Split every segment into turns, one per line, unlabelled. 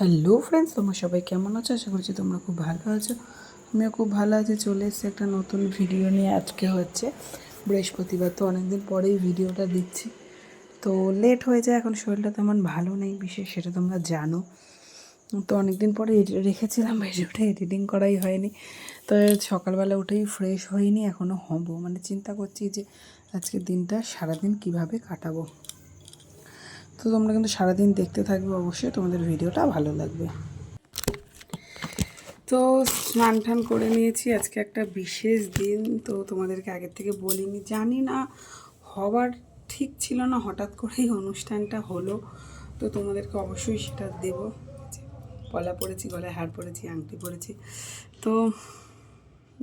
Hello friends তোমরা সবাই কেমন আছো? আশা করছি তোমরা খুব ভালো আছো। আমিও খুব ভালো আছি। চলে এসেছি একটা নতুন ভিডিও নিয়ে। আজকে হচ্ছে বৃহস্পতিবার, তো অনেকদিন পরেই ভিডিওটা দিচ্ছি তো লেট হয়ে যায়, এখন শরীরটা তেমন ভালো নেই বিশেষ, সেটা তোমরা জানো। তো অনেকদিন পরে রেখেছিলাম ভিডিওটা এডিটিং করাই হয়নি। তো সকালবেলা উঠেই ফ্রেশ হয়নি এখনও হব। মানে চিন্তা করছি যে আজকের দিনটা সারাদিন কীভাবে কাটাবো। তো তোমরা কিন্তু সারাদিন দেখতে থাকবে অবশ্যই, তোমাদের ভিডিওটা ভালো লাগবে। তো স্নান টান করে নিয়েছি, আজকে একটা বিশেষ দিন, তো তোমাদেরকে আগের থেকে বলিনি, জানি না, হবার ঠিক ছিল না, হঠাৎ করেই অনুষ্ঠানটা হলো, তো তোমাদেরকে অবশ্যই সেটা দেবো। পলা পড়েছি গলায় হার পড়েছি আংটি পড়েছি তো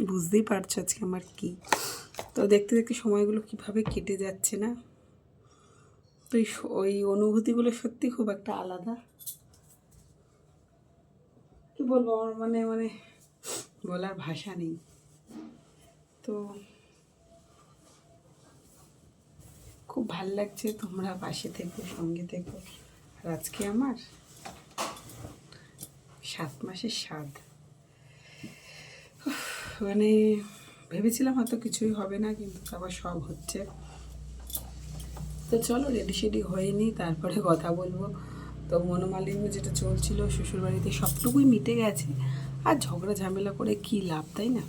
বুঝতেই পারছ আজকে আমার কি। তো দেখতে দেখতে সময়গুলো কীভাবে কেটে যাচ্ছে না। স- ওই অনুভূতিগুলো সত্যি খুব একটা আলাদা। কি বলব? আমার মানে মানে বলার ভাষা নেই। তো খুব ভালো লাগছে তোমরা পাশে থেকো, সঙ্গে থেকো। আর আজকে আমার সাত মাসের স্বাদ। মানে ভেবেছিলাম হয়তো কিছুই হবে না, কিন্তু আবার সব হচ্ছে। তো চলো রেডি সেডি হয়নি তারপরে কথা বলব। তো মনোমালিন্য যেটা চলছিল, শ্বশুরবাড়িতে সবটুকুই মিটে গেছে। আর ঝগড়া ঝামেলা করে কি লাভ, তাই না?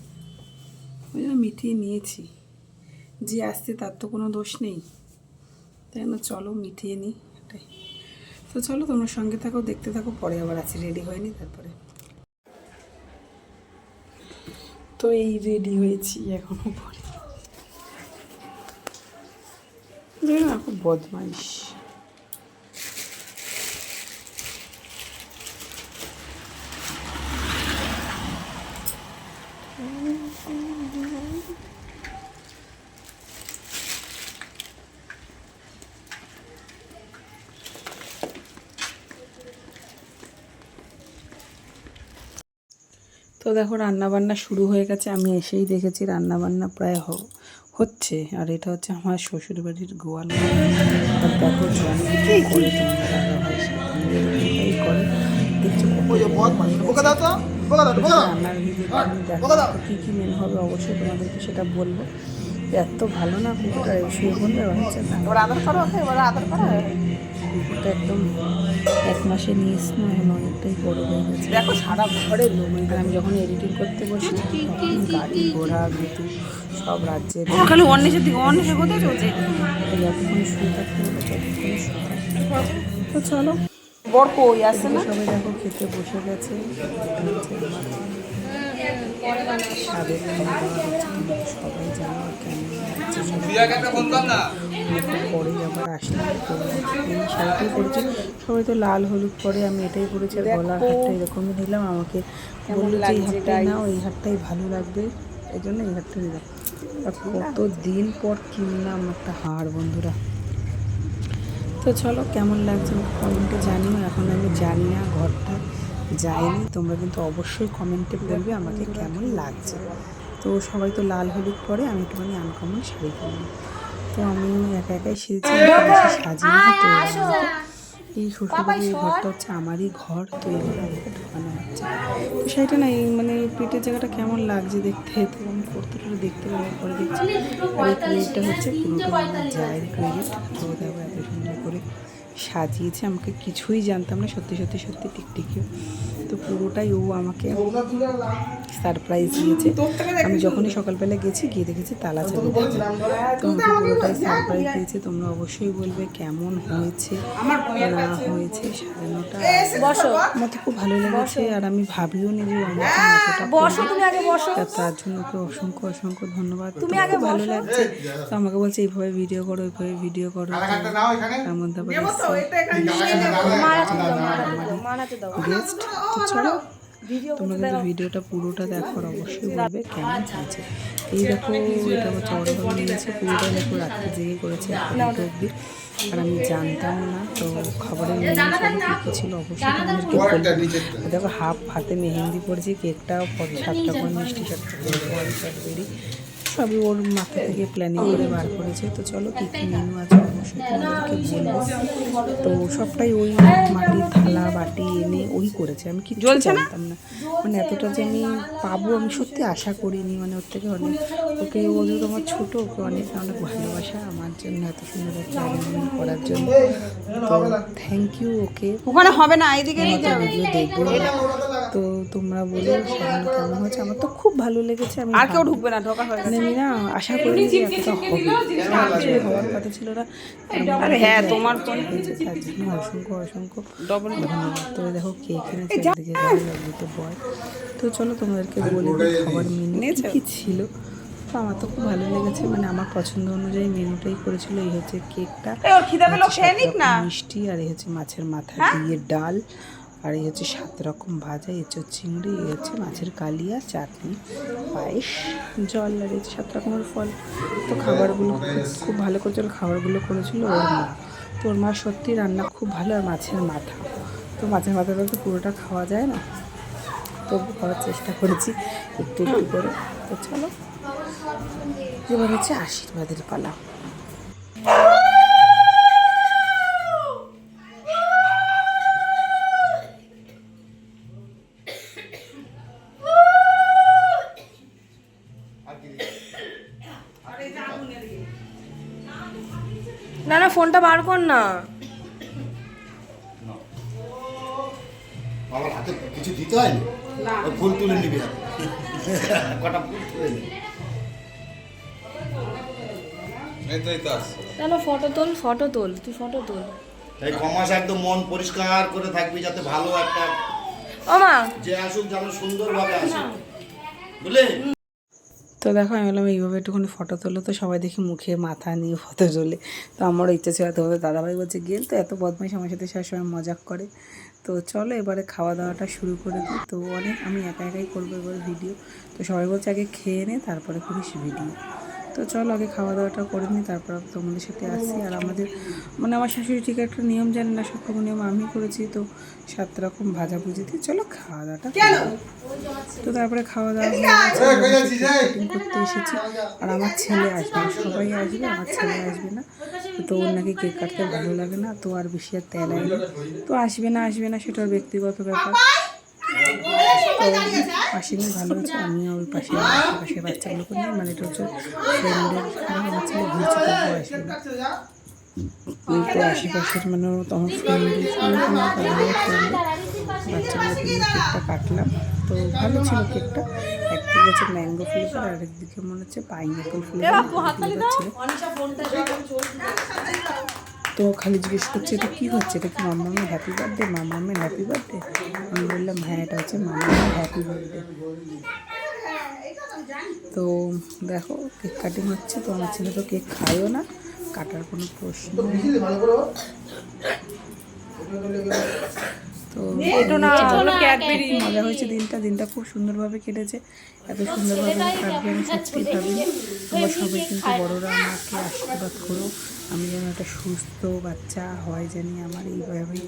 ওই জন্য মিটিয়ে নিয়েছি। যে আসছে তার তো কোনো দোষ নেই। তাই না, চলো মিটিয়ে নিই এটাই তো চলো, তোমরা সঙ্গে থাকো, দেখতে থাকো, পরে আবার আছি রেডি হয়নি তারপরে। তো এই রেডি হয়েছি, এখনও পরে খুব বদমাইশ। তো দেখো রান্না বান্না শুরু হয়ে গেছে। আমি এসেই দেখেছি রান্নাবান্না প্রায় হচ্ছে আর এটা হচ্ছে আমার শ্বশুর বাড়ির গোয়াল দেখো জল কি করে করে। রান্নার কী কী মেন হবে অবশ্যই তোমাদেরকে সেটা বলব। এত ভালো না কুকুরটা শুয়ে বললে হচ্ছে না। কুকুরটা একদম এক মাসে নিয়ে এসে না এখন অনেকটাই বড় হয়ে গেছে। দেখো সারা ঘরে লোক। আমি যখন এডিটিং করতে বসি তখন গাড়ি ঘোড়া বিতু সব রাজ্যের
খালি অন্বেষের দিকে অন্বেষের কোথায় চলছে?
যতক্ষণ থাকতে তো চলো।
বর কই আসছে
এদিকে সবাই দেখো খেতে বসে গেছে। সবাই জানো কেমন পরেই আবার আসলাম তো এই শাড়িটাই পরেছি। সবাই তো লাল হলুদ পরে আমি এটাই পরেছি। আর গলার হারটা এরকমই দিলাম আমাকে বলল যে এই হারটাই নাও এই হারটাই ভালো লাগবে। এই জন্য এই আর কত দিন পর কিনলাম একটা হার, বন্ধুরা। তো চলো কেমন লাগছে কমেন্টে জানিও। এখন আমি জানি না ঘরটা যাইনি তোমরা কিন্তু অবশ্যই কমেন্টে বলবে আমাকে কেমন লাগছে। তো সবাই তো লাল হলুদ পরে, আমি একটুখানি আনকমন শাড়ি পরলাম তো আমি একা একাই বেশি সাজিয়ে এই শ্বশুরবাড়ির ঘরটা হচ্ছে আমারই ঘর তো এই ঘরে আমাকে ঢোকানো হচ্ছে। তো সেটা না এই মানে পেটের জায়গাটা কেমন লাগছে দেখতে? তো আমি করতে টরে দেখতে পাবো পরে দেখছি আর এই প্লেটটা হচ্ছে পুরোটা আমার জায়ের প্লেট তো দেখো এত সুন্দর সাজিয়েছে আমাকে কিছুই জানতাম না সত্যি সত্যি সত্যি টিকটিকিও। তো পুরোটাই ও আমাকে সারপ্রাইজ দিয়েছে। আমি যখনই সকালবেলা গেছি গিয়ে দেখেছি তালা দেওয়া। তো আমাকে পুরোটাই সারপ্রাইজ দিয়েছে। তোমরা অবশ্যই বলবে কেমন হয়েছে না হয়েছে সাজানোটা।
বসো।
আমার তো খুব ভালো লেগেছে আর আমি ভাবিও নি যে ও আমাকে এতটা
বসো তুমি আগে বসো।
তা তার জন্য ওকে অসংখ্য অসংখ্য ধন্যবাদ। তুমি আগে ভালো লাগছে। তো আমাকে বলছে এইভাবে ভিডিও করো এইভাবে ভিডিও করো। এমন তারপরে গেস্ট তো তোমরা কিন্তু ভিডিওটা পুরোটা দেখো অবশ্যই বলবে কেমন হয়েছে। এই দেখো এটা আমার চড়াভাবে নিয়েছে পুরোটা দেখো রাত্রে জেগে করেছে অব্দি। আর আমি জানতাম না তো খবরের মেনু কী কী ছিল অবশ্যই তোমাদেরকে বলব। দেখো হাফ হাতে মেহেন্দি পড়েছি কেকটাও পরে সাতটা করে মিষ্টি সাতটা করে পরে বেরি সবই ওর মাথা থেকে প্ল্যানিং করে বার করেছে। তো চলো কী কী মেনু আছে? তো সবটাই ওই মাটির থালা বাটি এনে ওই করেছে। আমি কি
জ্বলছে না?
জানতাম না। মানে এতটা যে আমি পাবো আমি সত্যি আশা করিনি। মানে ওর থেকে অনেক ওকে ও যেহেতু আমার ছোটো ওকে অনেক অনেক ভালোবাসা। আমার জন্য এত সুন্দর একটা করার জন্য। তো থ্যাংক ইউ ওকে।
ওখানে হবে না এদিকে
ভিডিও দেখব। তো তোমরা বলো কেমন হচ্ছে আমার তো খুব ভালো লেগেছে আমি
আর কেউ ঢুকবে না ঢোকা হয়ে গেছে
মানে আমি না আশা করি যে এতটা হবে আসলে হওয়ার কথা ছিল না।
আরে হ্যাঁ তোমার তো
হয়েছে তার জন্য অসংখ্য অসংখ্য ডবল ধন্যবাদ তো দেখো কে কিনেছে একদিকে গাড়ি বয় তো চলো তোমাদেরকে বলে খাবার মেনু। কি ছিল? তো আমার তো খুব ভালো লেগেছে মানে আমার পছন্দ অনুযায়ী মেনুটাই করেছিল। এই হচ্ছে কেকটা।
হ্যাঁ?
মিষ্টি আর এই হচ্ছে মাছের মাথা দিয়ে ডাল। আর এই হচ্ছে সাত রকম ভাজা, এই হচ্ছে চিংড়ি, এই হচ্ছে মাছের কালিয়া, চাটনি, পায়েস, জল আর এই সাত রকমের ফল। তো খাবারগুলো খুব ভালো করেছিল খাবারগুলো করেছিল ওর মা। তো ওর মা সত্যি রান্না খুব ভালো আর মাছের মাথা। তো মাছের মাথাটা তো পুরোটা খাওয়া যায় না। তো খাওয়ার চেষ্টা করেছি একটু একটু করে। তো চলো, এবার হচ্ছে আশীর্বাদের পালা।
না না ফোনটা বার কর না।
আমার হাতে কিছু দিতে হয়নি? ওই ফুল তুলে নিবি। কটা ফুল তুলে নিবি?
না না ফটো তোল ফটো তোল তুই ফটো তোল।
এই কমাস একদম মন পরিষ্কার করে থাকবি যাতে ভালো একটা
ও মা।
যে আসুক যেন সুন্দরভাবে আসুক। বুঝলে?
তো দেখো, আমি বললাম, এইভাবে একটুখানি ফটো তোলো তো সবাই দেখি মুখে মাথা নিয়ে ফটো তোলে। তো আমারও ইচ্ছা ছিল এত দাদাভাই বলছে গেল তো এত বদমাইশ আমার সাথে সব সময় মজাক করে। তো চলো এবারে খাওয়া দাওয়াটা শুরু করে দিই। তো অনেক, আমি একা একাই করব এবার ভিডিও তো সবাই বলছে, আগে খেয়ে নে, তারপরে করিস ভিডিও তো চলো আগে খাওয়া দাওয়াটা করে নিই তারপর তোমাদের সাথে আসি। আর আমাদের মানে আমার শাশুড়ি ঠিক একটা নিয়ম জানে না সব রকম নিয়ম আমি করেছি তো সাত রকম ভাজাভুজি দিয়ে চলো খাওয়া দাওয়াটা করে তো তারপরে খাওয়া দাওয়া করতে এসেছি। আর আমার ছেলে আসবে না, সবাই আসবে আমার ছেলে আসবে না। তো ওর নাকি কেক কাটতে ভালো লাগে না তো আর বেশি আর তেল তো আসবে না আসবে না সেটা ব্যক্তিগত ব্যাপার। তো আসেনি ভালো হচ্ছে আমিও ওই পাশে পাশে বাচ্চাগুলোকে নিয়ে মানে এটা হচ্ছে ফ্রেন্ডের ঘুরছে ওই তো আশেপাশের মানে ও তো আমার ফ্রেন্ডের বাচ্চাগুলোকে নিয়ে কেকটা কাটলাম। তো ভালো ছিল কেকটা। একদিকে হচ্ছে ম্যাঙ্গো ফ্লেভার আর একদিকে মনে হচ্ছে পাইনঅ্যাপেল ফ্লেভার ছিল তো খালি জিজ্ঞেস করছে এটা কী হচ্ছে? এটা কি মামামের হ্যাপি বার্থডে মামামের হ্যাপি বার্থডে আমি বললাম হ্যাঁ এটা হচ্ছে মামামের হ্যাপি বার্থডে তো দেখো কেক কাটিং হচ্ছে তো আমার ছেলে তো কেক খায়ও না কাটার কোনো প্রশ্ন তো মজা হয়েছে দিনটা দিনটা খুব সুন্দরভাবে কেটেছে এত সুন্দরভাবে কাটবে আমি সত্যি ভাবিনি। তোমরা সবাই কিন্তু বড়রা আমাকে আশীর্বাদ করো। আমি যেন একটা সুস্থ বাচ্চা হয় জানি আমার এইভাবেই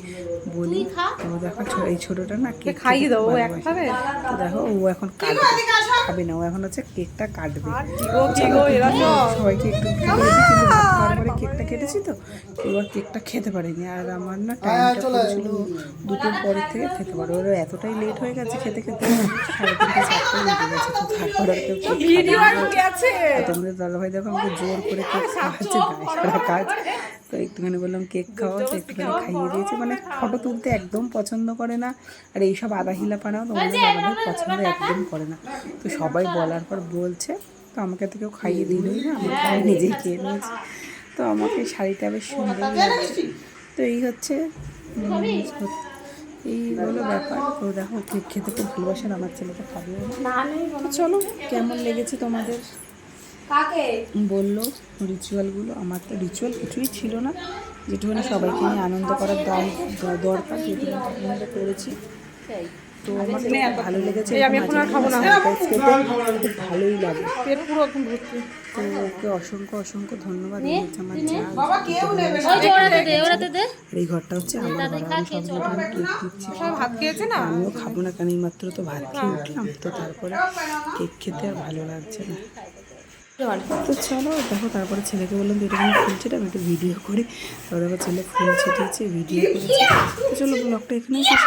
বলি। তো দেখো এই ছোটোটা না কেক
খাইয়ে দাও, ও
খেতে
এক
ভালোবাসে।
খাবে?
তো দেখো ও এখন কাটবে খাবে না ও এখন হচ্ছে কেকটা কাটবে। সবাইকে একটু একটু করে দিই, কিন্তু ভাত খাওয়ার পরে কেকটা কেটেছি তো এবার কেকটা খেতে পারিনি। আর আমার না টাইমটা পড়েছিল দুটোর পরের থেকে খেতে পারো। ওরা এতটাই লেট হয়ে গেছে খেতে খেতে সাড়ে তিনটে চারটে লেগে গেছে তো তারপরে আর কেউ তোমাদের দাদাভাই দেখো আমাকে জোর করে কেক খাওয়াচ্ছে গায়ে কাজ। তো একটুখানি বললাম কেক খাওয়া তো একটুখানি খাইয়ে দিয়েছে। মানে ফটো তুলতে একদম পছন্দ করে না। আর এইসব আদা হিলা পানাও তোমাদের দাদাভাই পছন্দ একদম করে না। তো সবাই বলার পর বলছে তো আমাকে তো কেউ খাইয়ে দিলই না আমাকে আমি নিজেই খেয়ে নিয়েছি। তো আমাকে শাড়িটা বেশ সুন্দর লাগছে তো এই হচ্ছে উম, এই হলো ব্যাপার। তো দেখো কেক খেতে খুব ভালোবাসেন আমার ছেলেটা তো চলো কেমন লেগেছে তোমাদের? বলল রিচুয়ালগুলো আমার তো রিচুয়াল কিছুই ছিল না। যেটুকুনি সবাইকে নিয়ে আনন্দ করার দরকার আনন্দ করেছি। তো আমার খুব ভালো লেগেছে।
আমি এখন আর খাব না।
খুব ভালোই লাগে।
পেট পুরো এখন ভর্তি।
তো ওকে অসংখ্য অসংখ্য ধন্যবাদ। এই আমার আর ঘরটা হচ্ছে আমার ঘর। আমি সব লোকের কেক দিচ্ছি
ভাত খেয়েছে না?
আমিও খাব না কারণ এই মাত্র তো ভাত খেয়ে উঠলাম। তো তারপরে কেক খেতে আর ভালো লাগছে না। তো চলো, দেখো, তারপরে ছেলেকে বললাম দুটো আমি ফুল ছিটে আমি একটু ভিডিও করি। তারপর দেখো, ছেলে ফুল ছিটিয়েছে ভিডিও করেছে। তো চলো ব্লগটা এখানেই শেষ